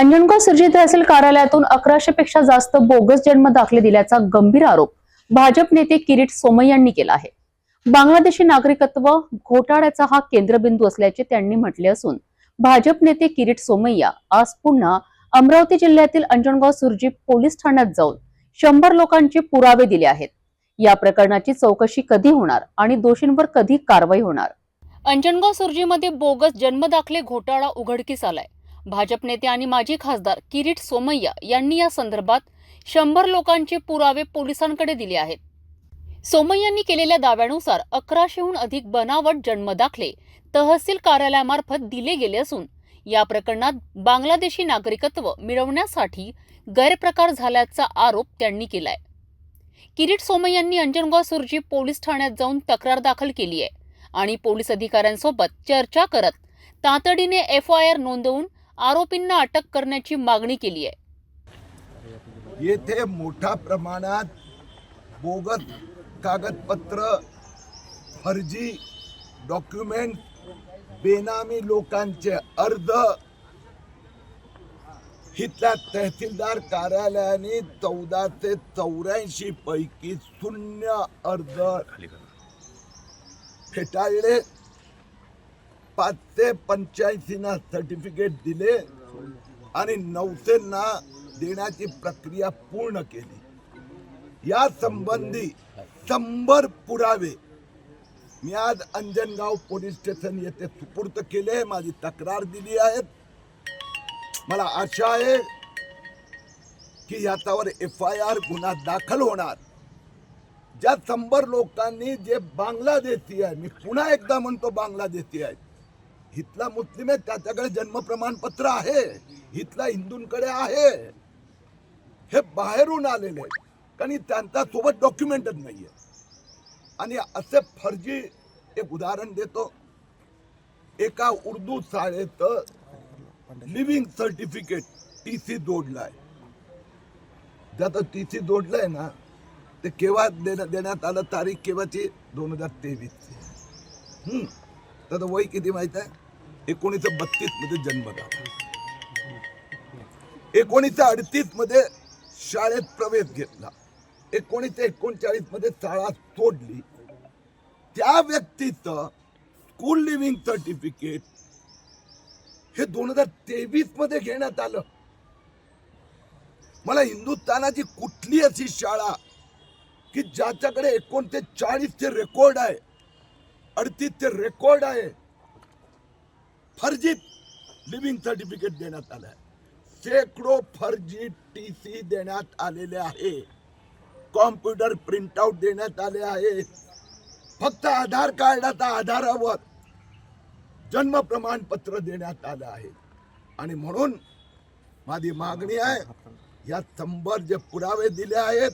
अंजनगाव सिरजी तहसील कार्यालयातून अकराशे पेक्षा जास्त बोगस जन्म दाखले दिल्याचा गंभीर आरोप भाजप नेते किरीट सोमय यांनी केला आहे. बांगलादेशी नागरिकत्व घोटाळ्याचा हा केंद्रबिंदू असल्याचे त्यांनी म्हटले असून भाजप नेते किरीट सोमय्या आज पुन्हा अमरावती जिल्ह्यातील अंजनगाव सुरजी पोलीस ठाण्यात जाऊन शंभर लोकांचे पुरावे दिले आहेत. या प्रकरणाची चौकशी कधी होणार आणि दोषींवर कधी कारवाई होणार? अंजनगाव सुरजीमध्ये बोगस जन्मदाखले घोटाळा उघडकीस आलाय. भाजप नेते आणि माजी खासदार किरीट सोमय्या यांनी या संदर्भात शंभर लोकांचे पुरावे पोलिसांकडे दिले आहेत. सोमय्यांनी केलेल्या दाव्यानुसार अकराशेहून अधिक बनावट जन्मदाखले तहसील कार्यालयामार्फत दिले गेले असून या प्रकरणात बांगलादेशी नागरिकत्व मिळवण्यासाठी गैरप्रकार झाल्याचा आरोप त्यांनी केलाय. किरीट सोमय्यांनी अंजनगाव सुरजी पोलीस ठाण्यात जाऊन तक्रार दाखल केली आहे आणि पोलीस अधिकाऱ्यांसोबत चर्चा करत तातडीने एफ आय आर नोंदवून आरोपींना अटक करण्याची मागणी केली आहे. येथे मोठ्या प्रमाणात बोगस कागदपत्र फर्जी डॉक्युमेंट बेनामी लोकांचे अर्ज इथल्या तहसीलदार कार्यालयाने चौदा ते चौऱ्याऐंशी पैकी शून्य अर्ज फेटाळले. पाचशे पंच्याऐंशीना सर्टिफिकेट दिले आणि नऊशेंना देण्याची प्रक्रिया पूर्ण केली. या संबंधी शंभर पुरावे मी आज अंजनगाव पोलीस स्टेशन येथे सुपूर्त केले माझी तक्रार दिली आहे मला आशा आहे की याच्यावर एफ आय आर गुन्हा दाखल होणार. ज्या शंभर लोकांनी जे बांगलादेशी आहे मी पुन्हा एकदा म्हणतो बांगलादेशी आहे इथला मुस्लिम आहे त्याच्याकडे जन्म प्रमाणपत्र आहे. इथला हिंदूंकडे आहे. हे बाहेरून आलेले कारण त्यांचा सोबत डॉक्युमेंटच नाहीये. आणि असे फर्जी एक उदाहरण देतो. एका उर्दू शाळेत लिव्हिंग सर्टिफिकेट टी सी जोडलाय. ज्याचं टी सी जोडलंय ना ते केव्हा देण्या- देण्यात आलं? तारीख केव्हाची? दोन हजार तेवीसची. हम्म. त्याचं वय किती माहीत आहे? एकोणीसशे बत्तीसमध्ये जन्म झाला. एकोणीसशे अडतीसमध्ये शाळेत प्रवेश घेतला. एकोणीसशे एकोणचाळीसमध्ये शाळा सोडली. त्या व्यक्तीचं स्कूल लिव्हिंग सर्टिफिकेट हे दोन हजार तेवीसमध्ये घेण्यात आलं. मला हिंदुस्थानाची कुठली अशी शाळा की ज्याच्याकडे एकोणते चाळीसचे रेकॉर्ड आहे अडतीसचे रेकॉर्ड आहे फर्जीत लिव्हिंग सर्टिफिकेट देण्यात आलं आहे शेकडो फर्जी टी सी देण्यात आलेले आहे. कॉम्प्युटर प्रिंटआउट देण्यात आले आहे. फक्त आधार कार्डाच्या आधारावर जन्म प्रमाणपत्र देण्यात आलं आहे. आणि म्हणून माझी मागणी आहे या शंभर जे पुरावे दिले आहेत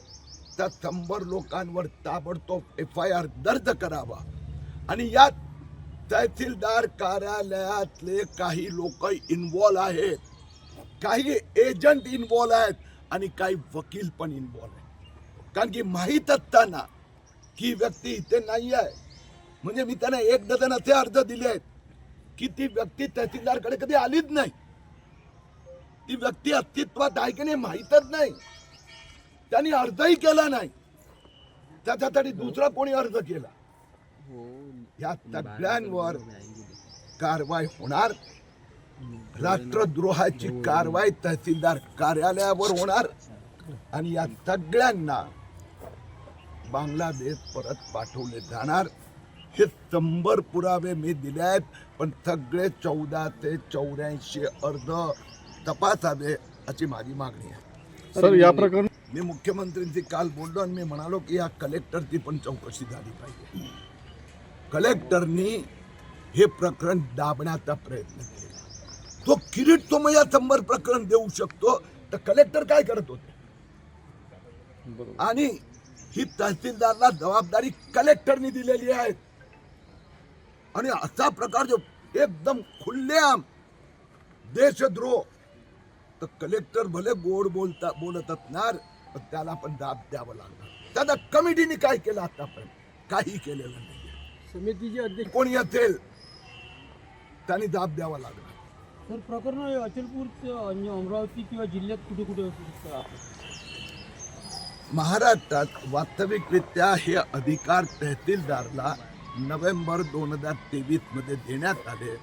त्या शंभर लोकांवर ताबडतोब एफ आय आर दर्ज करावा. आणि यात तहसीलदार कार्यालयातले काही लोक इन्वॉल्व आहेत. काही एजंट इन्वॉल्व आहेत आणि काही वकील पण इन्वॉल्व आहेत. कारण की माहीत असताना की व्यक्ती इथे नाही आहे. म्हणजे मी त्यांना एक डझन असे अर्ज दिले आहेत की ती व्यक्ती तहसीलदारकडे कधी आलीच नाही. ती व्यक्ती अस्तित्वात आहे की नाही माहीतच नाही. त्यांनी अर्जही केला नाही. त्याच्यासाठी दुसरा कोणी अर्ज केला. या सगळ्यांवर कारवाई होणार. राष्ट्रद्रोहाची कारवाई तहसीलदार कार्यालयावर होणार. आणि या सगळ्यांना बांगलादेश परत पाठवले जाणार. हे शंभर पुरावे मी दिले आहेत पण सगळे चौदा ते चौऱ्याऐंशी अर्ज तपासावे अशी माझी मागणी आहे. सर या प्रकरणी मी मुख्यमंत्र्यांशी काल बोललो आणि मी म्हणालो की या कलेक्टरची पण चौकशी झाली पाहिजे. कलेक्टरनी हे प्रकरण दाबण्याचा प्रयत्न केला. तो किरीट सोमय्या शंभर प्रकरण देऊ शकतो तर कलेक्टर काय करत होते? आणि ही तहसीलदारला जबाबदारी कलेक्टरनी दिलेली आहे. आणि असा प्रकार जो एकदम खुल्लेआम देशद्रोह तर कलेक्टर भले गोड बोलता बोलत असणार पण त्याला पण दाब द्यावं लागणार. त्याला कमिटीने काय केलं आतापर्यंत? काही केलेलं नाही. समितीचे अध्यक्ष कोणी असेल त्यांनी दाब द्यावा लागणार सर प्रकरण अचलपूर आणि अमरावती किंवा जिल्ह्यात कुठे कुठे असू शकतं? महाराष्ट्रात वास्तविकरित्या हे अधिकार तहसीलदारला नोव्हेंबर दोन हजार तेवीसमध्ये देण्यात आले.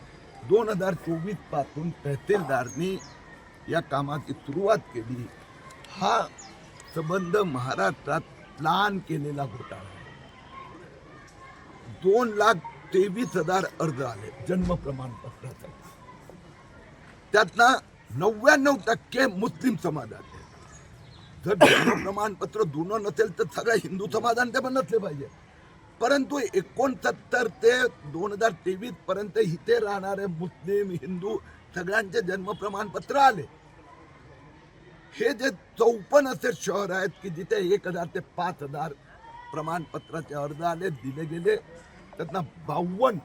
दोन हजार चोवीसपासून तहसीलदारनी या कामाची सुरुवात केली. हा संबंध महाराष्ट्रात प्लान केलेला घोटाळा आहे दोन लाख तेवीस हजार अर्ज आले जन्म प्रमाणपत्राचा. त्यातला नव्याण्णव टक्के मुस्लिम समाजाचे जर जन्म प्रमाणपत्र जुनं नसेल तर सगळ्या हिंदू समाजाने ते पण नसले पाहिजे. परंतु एकोणसत्तर ते दोन हजार तेवीस पर्यंत इथे राहणारे मुस्लिम हिंदू सगळ्यांचे जन्म प्रमाणपत्र आले. हे जे चौपन्न असे शहर आहेत की जिथे एक हजार ते पाच हजार प्रमाणपत्राचे अर्ज आले दिले गेले. त्यातनं बावन्न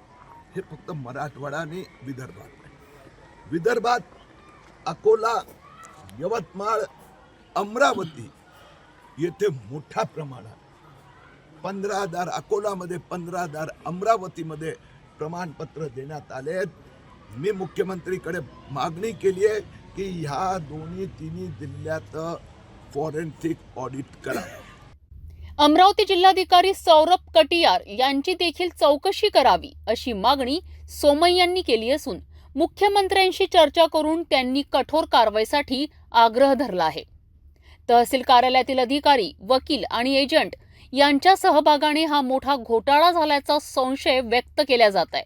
हे फक्त मराठवाडा आणि विदर्भात. विदर्भात अकोला यवतमाळ अमरावती येथे मोठ्या प्रमाणात. पंधरा हजार अकोलामध्ये पंधरा हजार अमरावतीमध्ये प्रमाणपत्र देण्यात आले आहेत. मी मुख्यमंत्रीकडे मागणी केली आहे की ह्या दोन्ही तिन्ही जिल्ह्यात फॉरेन्सिक ऑडिट करा. अमरावती जिल्हाधिकारी सौरभ कटियार यांची देखील चौकशी करावी अशी मागणी सोमय्यांनी केली असून मुख्यमंत्र्यांशी चर्चा करून त्यांनी कठोर कारवाईसाठी आग्रह धरला आहे. तहसील कार्यालयातील अधिकारी वकील आणि एजंट यांच्या सहभागाने हा मोठा घोटाळा झाल्याचा संशय व्यक्त केला जात आहे.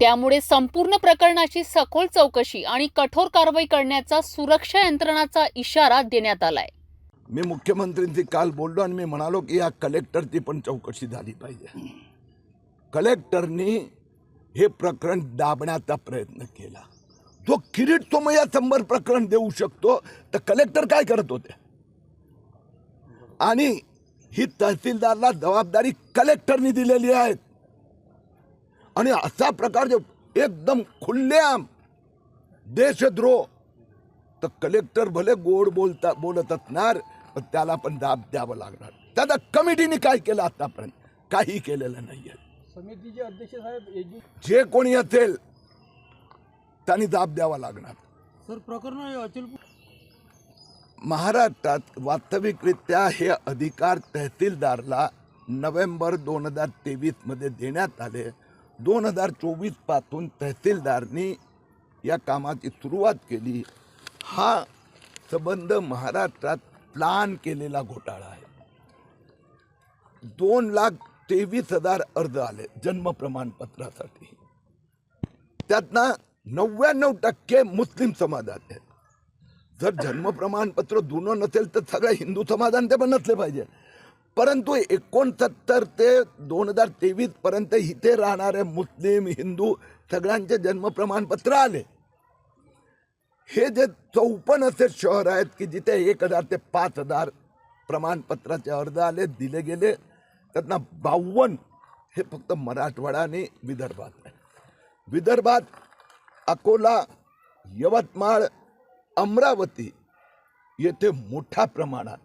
त्यामुळे संपूर्ण प्रकरणाची सखोल चौकशी आणि कठोर कारवाई करण्याचा सुरक्षा यंत्रणाचा इशारा देण्यात आलाय. मी मुख्यमंत्र्यांशी काल बोललो आणि मी म्हणालो की या कलेक्टरची पण चौकशी झाली पाहिजे. कलेक्टरनी हे प्रकरण दाबण्याचा प्रयत्न केला. जो किरीट सोमय्या संभर प्रकरण देऊ शकतो तर कलेक्टर काय करत होते? आणि ही तहसीलदारला जबाबदारी कलेक्टरनी दिलेली आहे. आणि असा प्रकार जो एकदम खुल्लेआम देशद्रोह तर कलेक्टर भले गोड बोलता बोलत असणार पण त्याला पण दाब द्यावं लागणार. त्याचा कमिटीने काय केलं आतापर्यंत? काही केलेलं नाहीये. समितीचे अध्यक्ष साहेब जे कोणी असेल त्यांनी दाब द्यावा लागणार. सर प्रकरण महाराष्ट्रात वास्तविकरित्या हे अधिकार तहसीलदारला नोव्हेंबर दोन हजार तेवीसमध्ये देण्यात आले. दोन हजार चोवीसपासून तहसीलदारनी या कामाची सुरुवात केली. हा संबंध महाराष्ट्रात प्लान केलेला घोटाळा आहे. दोन लाख तेवीस हजार अर्ज आले जन्म प्रमाणपत्रासाठी. त्यातनं नव्याण्णव टक्के मुस्लिम समाजात आहेत. जर जन्म प्रमाणपत्र जुनं नसेल तर सगळ्या हिंदू समाजाने ते पण नसले पाहिजे. परंतु एकोणसत्तर ते दोन हजार तेवीसपर्यंत इथे राहणारे मुस्लिम हिंदू सगळ्यांचे जन्म प्रमाणपत्र आले. हे जे चौपन्न असे शहर आहेत की जिथे एक हजार ते पाच हजार प्रमाणपत्राचे अर्ज आले दिले गेले त्यांना बावन्न हे फक्त मराठवाडा आणि विदर्भात आहे. विदर्भात अकोला यवतमाळ अमरावती येथे मोठ्या प्रमाणात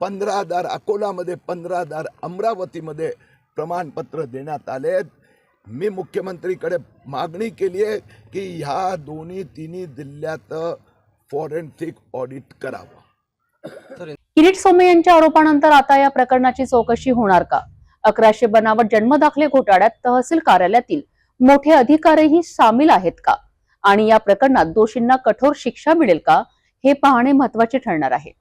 पंधरा हजार अकोलामध्ये पंधरा हजार अमरावतीमध्ये प्रमाणपत्र देण्यात आले आहेत. मी मुख्यमंत्रीकडे मागणी केली आहे की ह्या दोन्ही तिन्ही जिल्ह्यात फॉरेन्सिक ऑडिट करावं. किरीट सोमे यांच्या आरोपानंतर आता या प्रकरणाची चौकशी होणार का? अकराशे बनावट जन्मदाखले घोटाळ्यात तहसील कार्यालयातील मोठे अधिकारीही सामील आहेत का? आणि या प्रकरणात दोषींना कठोर शिक्षा मिळेल का? हे पाहणे महत्त्वाचे ठरणार आहे.